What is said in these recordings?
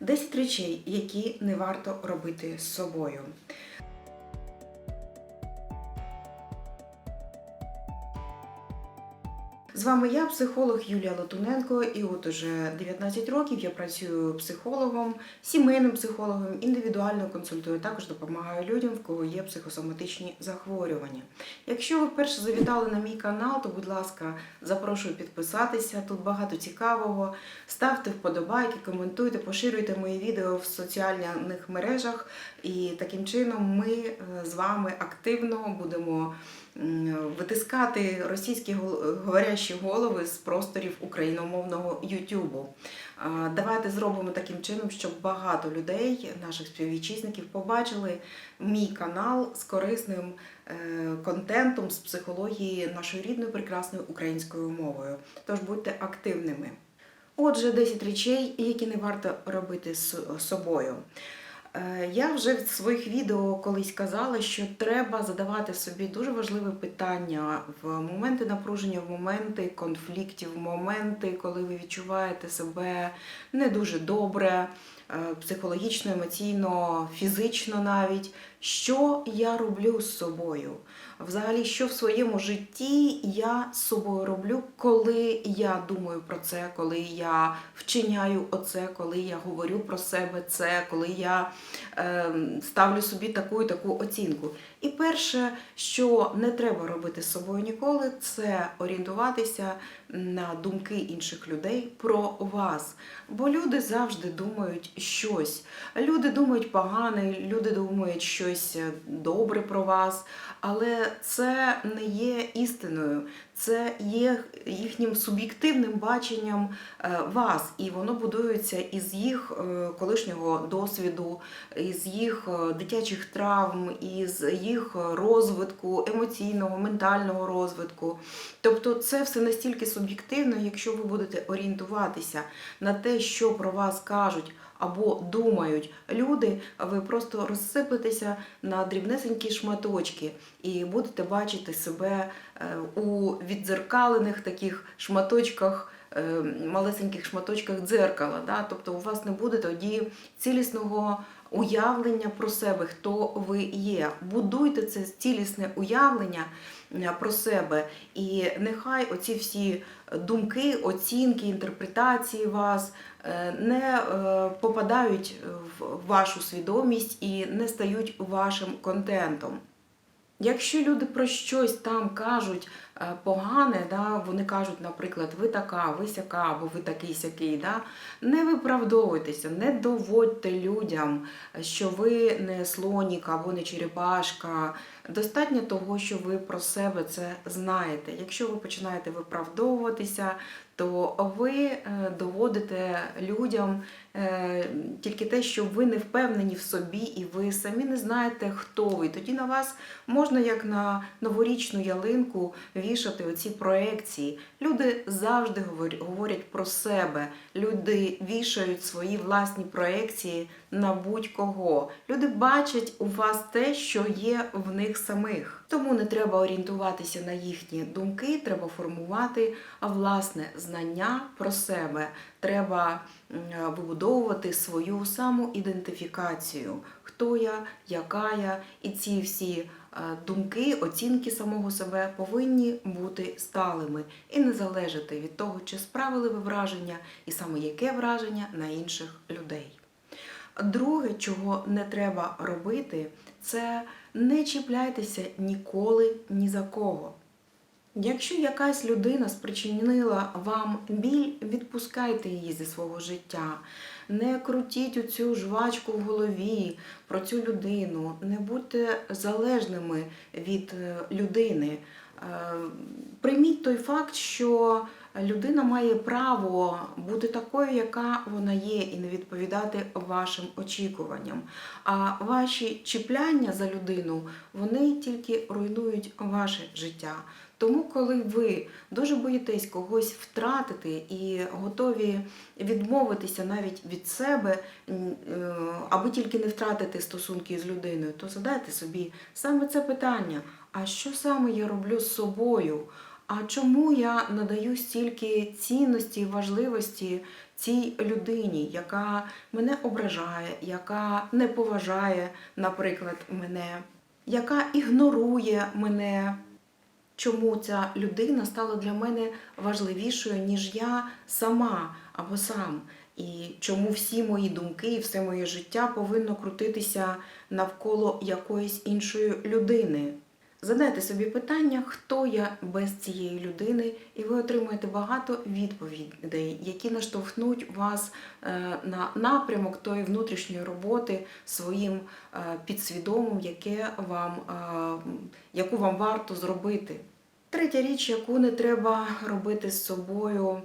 10 речей, які не варто робити з собою. З вами я, психолог Юлія Латуненко, і от уже 19 років я працюю психологом, сімейним психологом, індивідуально консультую, також допомагаю людям, в кого є психосоматичні захворювання. Якщо ви вперше завітали на мій канал, то, будь ласка, запрошую підписатися. Тут багато цікавого. Ставте вподобайки, коментуйте, поширюйте мої відео в соціальних мережах, і таким чином ми е, з вами активно будемо витискати російські говорящі голови з просторів україномовного Ютубу. Давайте зробимо таким чином, щоб багато людей, наших співвітчизників, побачили мій канал з корисним е, контентом з психології нашої рідної прекрасної українською мовою. Тож будьте активними. Отже, 10 речей, які не варто робити з собою. Е, Я вже в своїх відео колись казала, що треба задавати собі дуже важливе питання в моменти напруження, в моменти конфліктів, в моменти, коли ви відчуваєте себе не дуже добре, психологічно, емоційно, фізично навіть. Що я роблю з собою? Взагалі, що в своєму житті я з собою роблю, коли я думаю про це, коли я вчиняю оце, коли я говорю про себе це, коли я е, ставлю собі таку і таку оцінку. І перше, що не треба робити з собою ніколи, це орієнтуватися на думки інших людей про вас. Бо люди завжди думають щось. Люди думають погане, люди думають щось добре про вас, але це не є істиною, це є їхнім суб'єктивним баченням е, вас, і воно будується із їх е, колишнього досвіду, із їх е, дитячих травм, із їх розвитку, емоційного, ментального розвитку. Тобто це все настільки суб'єктивно, якщо ви будете орієнтуватися на те, що про вас кажуть. Або думають люди, ви просто розсиплетеся на дрібнесенькі шматочки і будете бачити себе е, у віддзеркалених таких шматочках, е, малесеньких шматочках дзеркала. Тобто у вас не буде тоді цілісного уявлення про себе, хто ви є. Будуйте це цілісне уявлення е, про себе, і нехай оці всі думки, оцінки, інтерпретації вас е, не е, попадають в вашу свідомість і не стають вашим контентом. Якщо люди про щось там кажуть е, погане, да, вони кажуть, наприклад, ви така, ви сяка, або ви такий сякий, да, не виправдовуйтеся, не доводьте людям, що ви не слонік або не черепашка. Достатньо того, що ви про себе це знаєте. Якщо ви починаєте виправдовуватися, то ви е, доводите людям е, тільки те, що ви не впевнені в собі, і ви самі не знаєте, хто ви. Тоді на вас можна, як на новорічну ялинку, вішати оці проекції. Люди завжди говор- говорять про себе. Люди вішають свої власні проекції на будь-кого. Люди бачать у вас те, що є в них самих. Тому не треба орієнтуватися на їхні думки, треба формувати власне знання про себе. Треба м, вибудовувати свою самоідентифікацію, хто я, яка я, і ці всі е, думки, оцінки самого себе повинні бути сталими і не залежати від того, чи справили ви враження, і саме яке враження на інших людей. Друге, чого не треба робити, це не чіпляйтеся ніколи ні за кого. Якщо якась людина спричинила вам біль, відпускайте її зі свого життя. Не крутіть оцю жвачку в голові про цю людину, не будьте залежними від е, людини. Е, Прийміть той факт, що людина має право бути такою, яка вона є, і не відповідати вашим очікуванням. А ваші чіпляння за людину вони тільки руйнують ваше життя. Тому, коли ви дуже боїтесь когось втратити і готові відмовитися навіть від себе, е, аби тільки не втратити стосунки з людиною, то задайте собі саме це питання: а що саме я роблю з собою? а чому я надаю стільки цінності і важливості цій людині, яка мене ображає, яка не поважає, наприклад, мене, яка ігнорує мене. Чому ця людина стала для мене важливішою, ніж я сама або сам? І чому всі мої думки і все моє життя повинно крутитися навколо якоїсь іншої людини? Задайте собі питання, хто я без цієї людини, і ви отримаєте багато відповідей, які наштовхнуть вас е, на напрямок тої внутрішньої роботи своїм е, підсвідомим, яке вам, е, яку вам варто зробити. Третя річ, яку не треба робити з собою,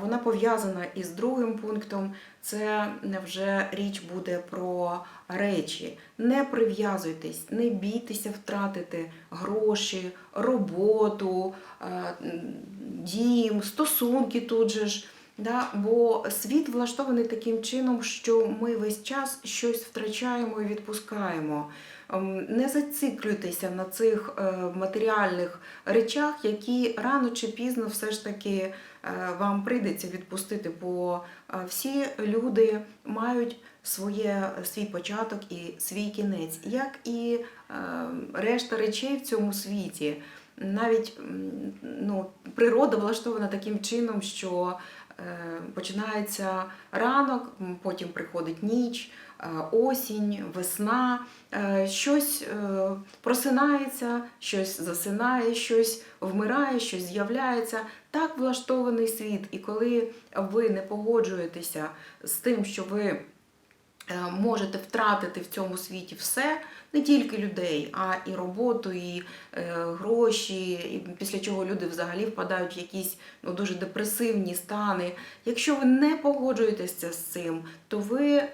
вона пов'язана із другим пунктом. Це вже річ буде про речі. Не прив'язуйтесь, не бійтеся втратити гроші, роботу, е, дім, стосунки тут же ж. Да? Бо світ влаштований таким чином, що ми весь час щось втрачаємо і відпускаємо. Ем, Не зациклюйтеся на цих е, матеріальних речах, які рано чи пізно все ж таки е, вам прийдеться відпустити, бо е, всі люди мають своє, свій початок і свій кінець, як і е, решта речей в цьому світі. Навіть ну, природа влаштована таким чином, що е, починається ранок, потім приходить ніч, е, осінь, весна, е, щось е, просинається, щось засинає, щось вмирає, щось з'являється. Так влаштований світ. І коли ви не погоджуєтеся з тим, що ви е, можете втратити в цьому світі все, не тільки людей, а і роботу, і е, гроші, і після чого люди взагалі впадають в якісь ну, дуже депресивні стани. Якщо ви не погоджуєтеся з цим, то ви е,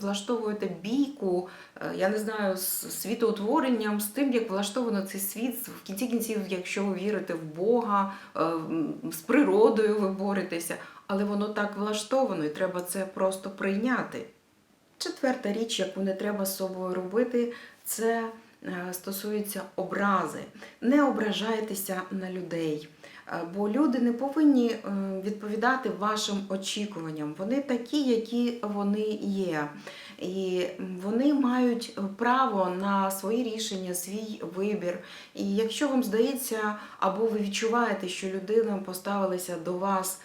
влаштовуєте бійку, е, я не знаю, з світоутворенням, з тим, як влаштовано цей світ. В кінці кінців, якщо ви вірите в Бога, е, з природою ви боретеся, але воно так влаштовано, і треба це просто прийняти. Четверта річ, яку не треба з собою робити, це е, стосується образи. Не ображайтеся на людей, е, бо люди не повинні е, відповідати вашим очікуванням. Вони такі, які вони є. І вони мають право на свої рішення, свій вибір. І якщо вам здається, або ви відчуваєте, що людина поставилася до вас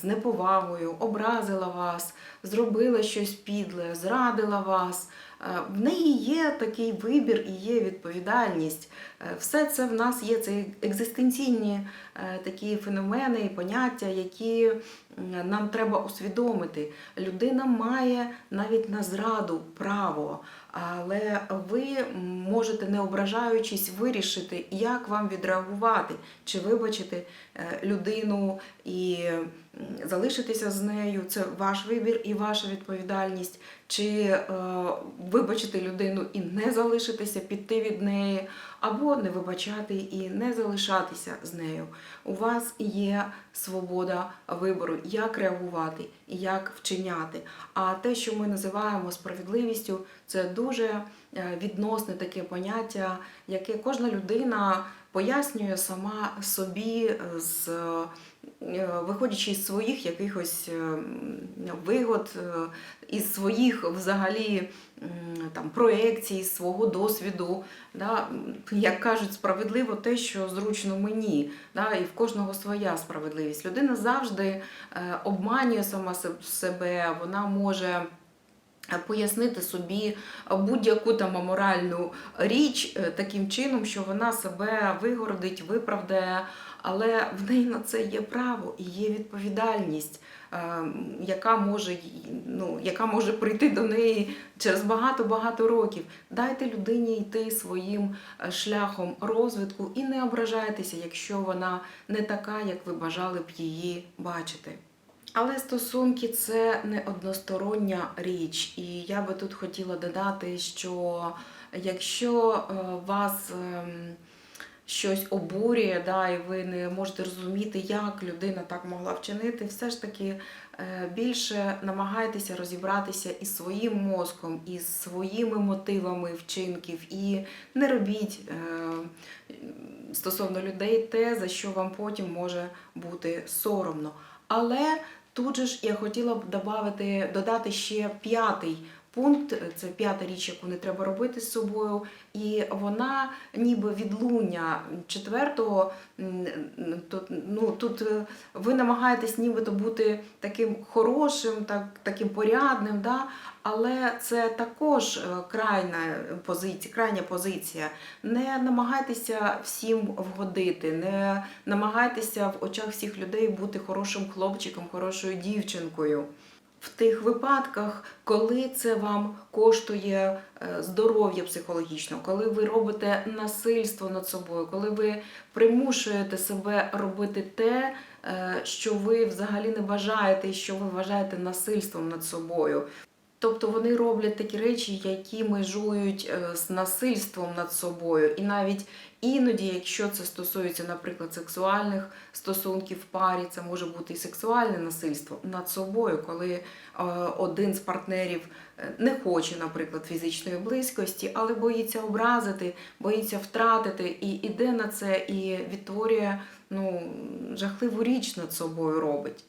з неповагою, образила вас, зробила щось підле, зрадила вас. е, В неї є такий вибір і є відповідальність. Все це в нас є це екзистенційні е, такі феномени і поняття, які нам треба усвідомити. Людина має навіть на зраду право, але ви можете, не ображаючись, вирішити, як вам відреагувати, чи вибачити е, людину і залишитися з нею. Це ваш вибір і ваша відповідальність, чи е, вибачити людину і не залишитися, піти від неї, або не вибачати і не залишатися з нею. У вас є свобода вибору, як реагувати і як вчиняти. А те, що ми називаємо справедливістю, це дуже е, відносне таке поняття, яке кожна людина пояснює сама собі е, з е, виходячи із своїх якихось е, вигод, із своїх взагалі там проекцій, свого досвіду. Да? Як кажуть, справедливо те, що зручно мені, да? і в кожного своя справедливість. Людина завжди обманює сама себе, вона може. Пояснити собі будь-яку там аморальну річ е, таким чином, що вона себе вигородить, виправдає, але в неї на це є право і є відповідальність, е, яка може, ну, яка може прийти до неї через багато-багато років. Дайте людині йти своїм е, шляхом розвитку і не ображайтеся, якщо вона не така, як ви бажали б її бачити. Але стосунки це не одностороння річ, і я би тут хотіла додати, що якщо е, вас ем, щось обурює, да, і ви не можете розуміти, як людина так могла вчинити, все ж таки е, більше намагайтеся розібратися із своїм мозком, із своїми мотивами вчинків, і не робіть е, стосовно людей те, за що вам потім може бути соромно. Але тут же ж я хотіла б додати, ще п'ятий пункт, це п'ята річ, яку не треба робити з собою, і вона ніби відлуння четвертого. Тут, ну, тут е, ви намагаєтесь нібито бути таким хорошим, так, таким порядним, да? але це також е, крайня позиція, крайня позиція. Не намагайтеся всім вгодити, не намагайтеся в очах всіх людей бути хорошим хлопчиком, хорошою дівчинкою. В тих випадках, коли це вам коштує е, здоров'я психологічно, коли ви робите насильство над собою, коли ви примушуєте себе робити те, е, що ви взагалі не бажаєте, і що ви вважаєте насильством над собою. Тобто вони роблять такі речі, які межують е, з насильством над собою. І навіть іноді, якщо це стосується, наприклад, сексуальних стосунків в парі, це може бути і сексуальне насильство над собою, коли е, один з партнерів е, не хоче, наприклад, фізичної близькості, але боїться образити, боїться втратити, і іде на це і відтворює ну, жахливу річ над собою робить.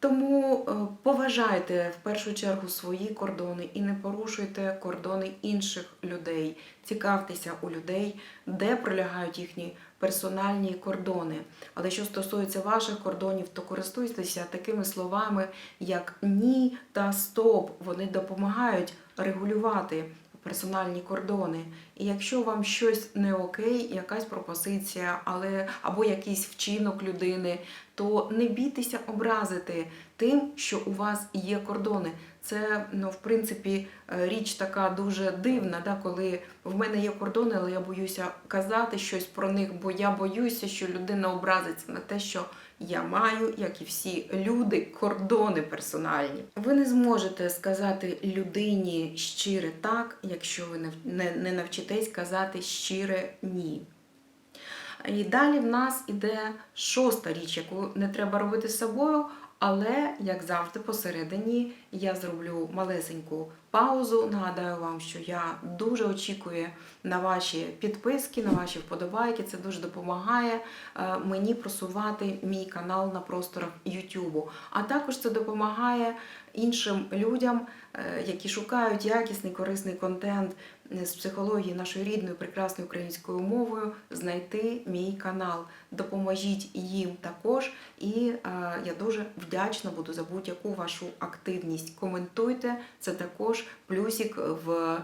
Тому е, поважайте в першу чергу свої кордони і не порушуйте кордони інших людей. Цікавтеся у людей, де пролягають їхні персональні кордони. Але що стосується ваших кордонів, то користуйтеся такими словами, як ні та стоп. Вони допомагають регулювати персональні кордони. І якщо вам щось не окей, якась пропозиція, але або якийсь вчинок людини, то не бійтеся образити тим, що у вас є кордони. Це ну, в принципі е, річ така дуже дивна, да, коли в мене є кордони, але я боюся казати щось про них, бо я боюся, що людина образиться на те, що я маю, як і всі люди, кордони персональні. Ви не зможете сказати людині щире так, якщо ви не, навчитесь казати щире ні. І далі в нас іде шоста річ, яку не треба робити з собою, але, як завжди, посередині я зроблю малесеньку паузу. Нагадаю вам, що я дуже очікую на ваші підписки, на ваші вподобайки. Це дуже допомагає е, мені просувати мій канал на просторах YouTube. А також це допомагає іншим людям, е, які шукають якісний корисний контент з психології нашою рідною прекрасною українською мовою, знайти мій канал. Допоможіть їм також, і е, я дуже вдячна буду за будь-яку вашу активність. Коментуйте це також плюсик в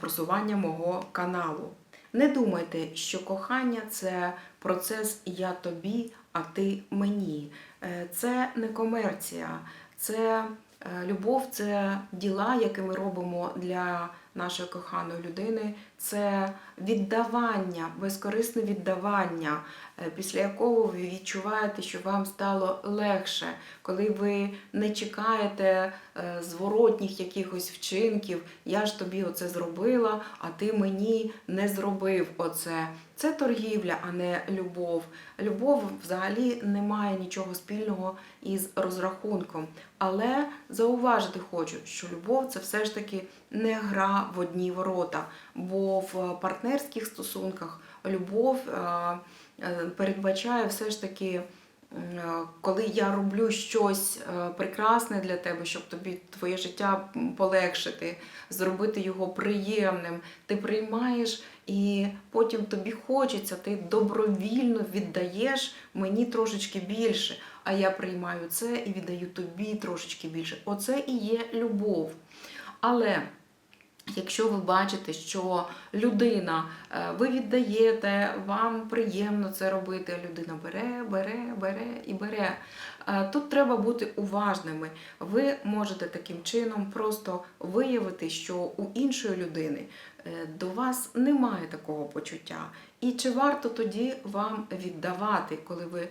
просування мого каналу. Не думайте, що кохання це процес я тобі, а ти мені. Е, Це не комерція, це е, любов, це діла, які ми робимо для нашої коханої людини. Це віддавання, безкорисне віддавання, е, після якого ви відчуваєте, що вам стало легше, коли ви не чекаєте е, зворотніх якихось вчинків. Я ж тобі оце зробила, а ти мені не зробив оце. Це торгівля, а не любов. Любов взагалі не має нічого спільного із розрахунком. Але зауважити хочу, що любов це все ж таки не гра в одні ворота. Бо в партнерських стосунках любов е, е, передбачає все ж таки. Коли я роблю щось е, прекрасне для тебе, щоб тобі твоє життя полегшити, зробити його приємним, ти приймаєш і потім тобі хочеться, ти добровільно віддаєш мені трошечки більше, а я приймаю це і віддаю тобі трошечки більше. Оце і є любов. Але Якщо ви бачите, що людина, е, ви віддаєте, вам приємно це робити, людина бере, бере, бере і бере. е, Тут треба бути уважними. Ви можете таким чином просто виявити, що у іншої людини е, до вас немає такого почуття. І чи варто тоді вам віддавати, коли ви е,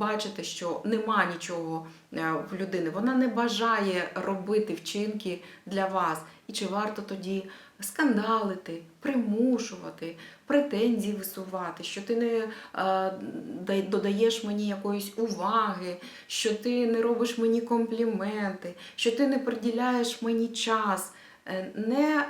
бачите, що нема нічого е, в людини, вона не бажає робити вчинки для вас. І чи варто тоді скандалити, примушувати, претензії висувати, що ти не е, додаєш мені якоїсь уваги, що ти не робиш мені компліменти, що ти не приділяєш мені час. Не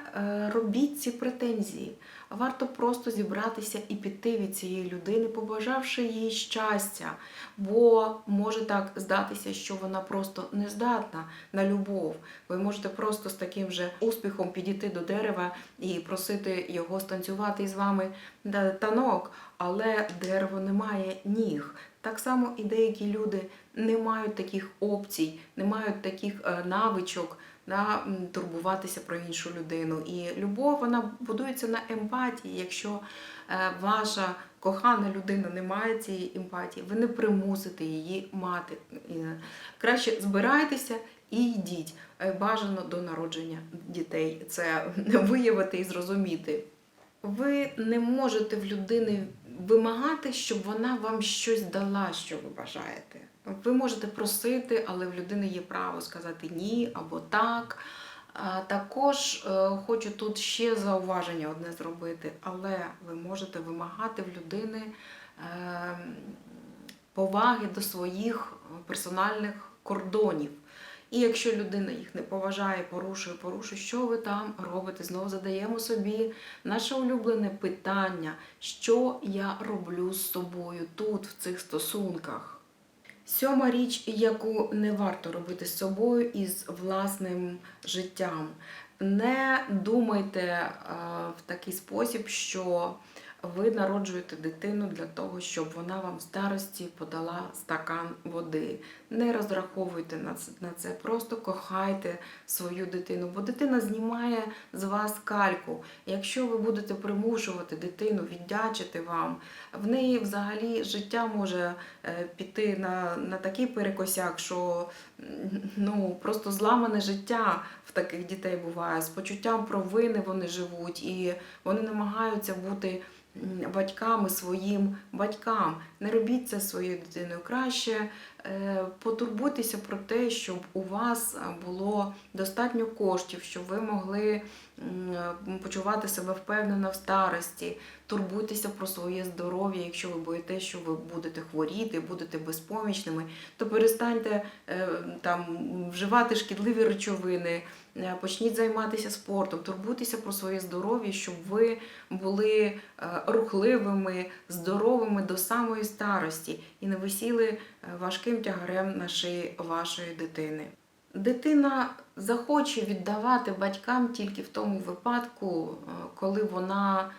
робіть ці претензії. Варто просто зібратися і піти від цієї людини, побажавши їй щастя, бо може так здатися, що вона просто не здатна на любов. Ви можете просто з таким же успіхом підійти до дерева і просити його станцювати із вами танок, але дерево не має ніг. Так само і деякі люди не мають таких опцій, не мають таких е, навичок да, турбуватися про іншу людину. І любов вона будується на емпатії. Якщо е, ваша кохана людина не має цієї емпатії, ви не примусите її мати. Е, Краще збирайтеся і йдіть. Бажано до народження дітей. Це виявити і зрозуміти. Ви не можете в людини вимагати, щоб вона вам щось дала, що ви бажаєте. Ви можете просити, але в людини є право сказати ні або так. Також е, хочу тут ще зауваження одне зробити, але ви можете вимагати в людини е, поваги до своїх персональних кордонів. І якщо людина їх не поважає, порушує, порушує, що ви там робите? Знову задаємо собі наше улюблене питання, що я роблю з собою тут, в цих стосунках. Сьома річ, яку не варто робити з собою і з власним життям. Не думайте в такий спосіб, що ви народжуєте дитину для того, щоб вона вам в старості подала стакан води. Не розраховуйте на це, просто кохайте свою дитину, бо дитина знімає з вас кальку. Якщо ви будете примушувати дитину віддячити вам, в неї взагалі життя може е, піти на, на такий перекосяк, що ну, просто зламане життя в таких дітей буває. З почуттям провини вони живуть і вони намагаються бути батьками своїм батькам. Не робіть це своєю дитиною. Краще потурбуйтеся про те, щоб у вас е, було достатньо коштів, щоб ви могли е, почувати себе впевнено в старості. Турбуйтеся про своє здоров'я. Якщо ви боїтеся, що ви будете хворіти, будете безпомічними, то перестаньте е, там вживати шкідливі речовини, е, почніть займатися спортом, турбуйтеся про своє здоров'я, щоб ви були е, рухливими, здоровими до самої старості і не висіли е, тягарем на шиї вашої дитини. Дитина захоче віддавати батькам тільки в тому випадку, е, коли вона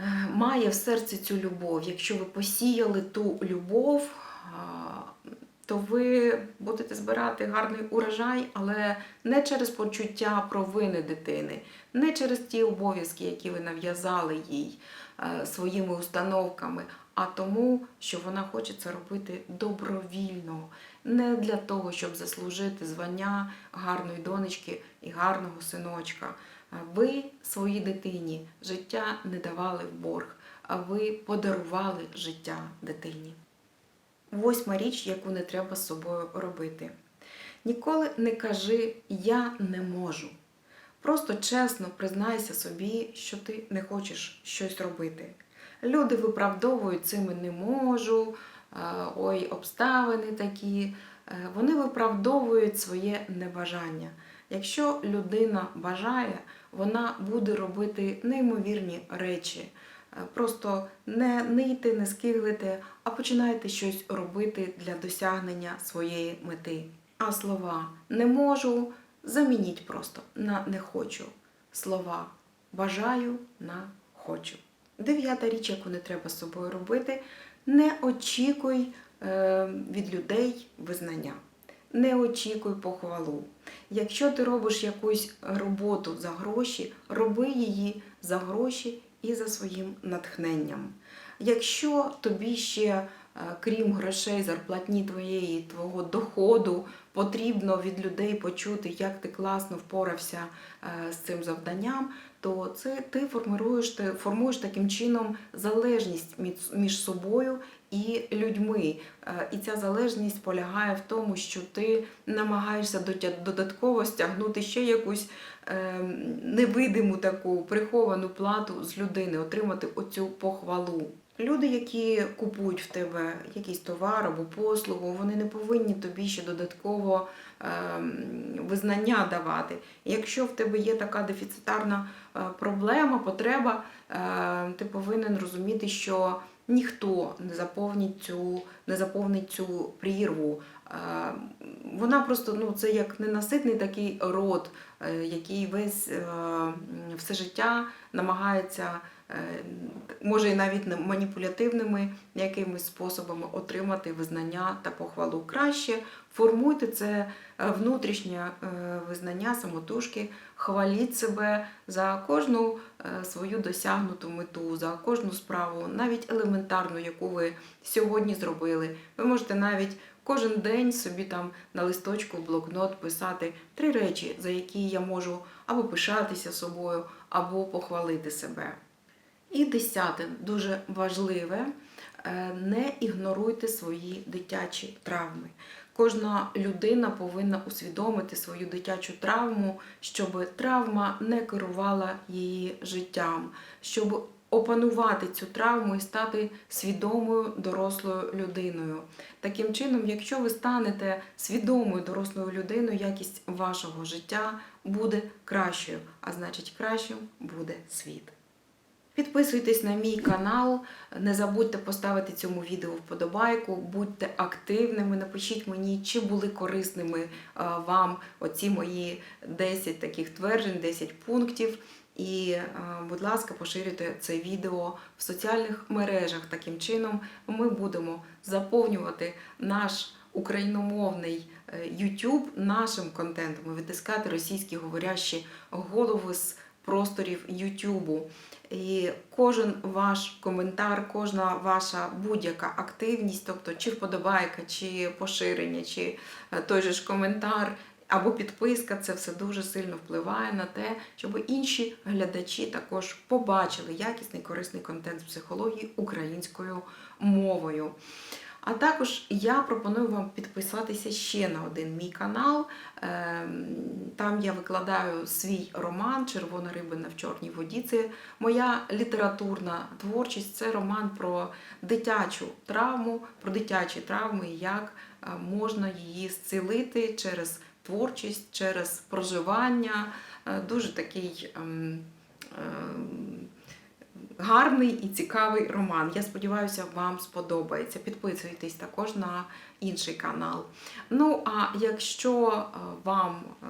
е, має в серці цю любов. Якщо ви посіяли ту любов, то ви будете збирати гарний урожай, але не через почуття провини дитини, не через ті обов'язки, які ви нав'язали їй е, своїми установками, а тому, що вона хоче це робити добровільно, не для того, щоб заслужити звання гарної донечки і гарного синочка. Ви своїй дитині життя не давали в борг, а ви подарували життя дитині. Восьма річ, яку не треба з собою робити. Ніколи не кажи я не можу. Просто чесно признайся собі, що ти не хочеш щось робити. Люди виправдовують цими не можу, е, ой, обставини такі. Е, Вони виправдовують своє небажання. Якщо людина бажає, вона буде робити неймовірні речі. Е, Просто не нийте, не скиглите, а починайте щось робити для досягнення своєї мети. А слова не можу замініть просто на не хочу. Слова бажаю на хочу. Дев'ята річ, яку не треба з собою робити, не очікуй е, від людей визнання. Не очікуй похвалу. Якщо ти робиш якусь роботу за гроші, роби її за гроші і за своїм натхненням. Якщо тобі ще, е, крім грошей, зарплатні твоєї, твого доходу, потрібно від людей почути, як ти класно впорався е, з цим завданням, то це ти формуєш, ти формуєш таким чином залежність між- собою і людьми. Е, І ця залежність полягає в тому, що ти намагаєшся додатково стягнути ще якусь е, невидиму таку приховану плату з людини, отримати оцю похвалу. Люди, які купують в тебе якийсь товар або послугу, вони не повинні тобі ще додатково ем, визнання давати. Якщо в тебе є така дефіцитарна е, проблема, потреба, е, ти повинен розуміти, що ніхто не заповнить цю, не заповнить цю прірву. Е, Вона просто ну, це як ненаситний такий рот, е, який весь все життя намагається, може і навіть маніпулятивними якимись способами отримати визнання та похвалу. Краще формуйте це е, внутрішнє е, визнання самотужки, хваліть себе за кожну е, свою досягнуту мету, за кожну справу, навіть елементарну, яку ви сьогодні зробили. Ви можете навіть кожен день собі там на листочку, блокнот писати три речі, за які я можу або пишатися собою, або похвалити себе. І десяте, дуже важливе, не ігноруйте свої дитячі травми. Кожна людина повинна усвідомити свою дитячу травму, щоб травма не керувала її життям, щоб опанувати цю травму і стати свідомою дорослою людиною. Таким чином, якщо ви станете свідомою дорослою людиною, якість вашого життя буде кращою, а значить, кращим буде світ. Підписуйтесь на мій канал, не забудьте поставити цьому відео вподобайку, будьте активними, напишіть мені, чи були корисними е, вам оці мої 10 таких тверджень, 10 пунктів. І, е, будь ласка, поширюйте це відео в соціальних мережах. Таким чином ми будемо заповнювати наш україномовний е, YouTube нашим контентом і витискати російські говорящі голови з просторів YouTube. І кожен ваш коментар, кожна ваша будь-яка активність, тобто чи вподобайка, чи поширення, чи е, той же ж коментар або підписка, це все дуже сильно впливає на те, щоб інші глядачі також побачили якісний корисний контент з психології українською мовою. А також я пропоную вам підписатися ще на один мій канал. Ем, Там я викладаю свій роман Червона рибина в чорній воді. Це моя літературна творчість. Це роман про дитячу травму, про дитячі травми, як е, можна її зцілити через творчість, через проживання. Е, Дуже такий. Гарний і цікавий роман. Я сподіваюся, вам сподобається. Підписуйтесь також на інший канал. Ну, а якщо е, вам е,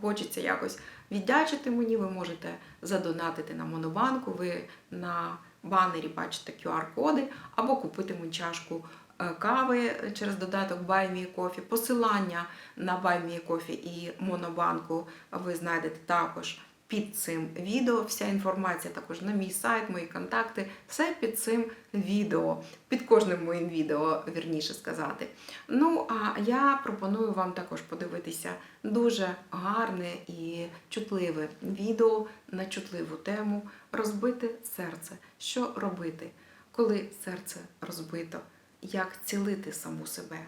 хочеться якось віддячити мені, ви можете задонатити на Монобанку. Ви на банері бачите QR-коди або купити мені чашку е, кави через додаток Buy Me Посилання на Buy Me Coffee і Монобанку ви знайдете також під цим відео. Вся інформація також на мій сайт, мої контакти, все під цим відео, під кожним моїм відео, вірніше сказати. Ну, а я пропоную вам також подивитися дуже гарне і чутливе відео на чутливу тему Розбите серце. Що робити, коли серце розбито? Як цілити саму себе?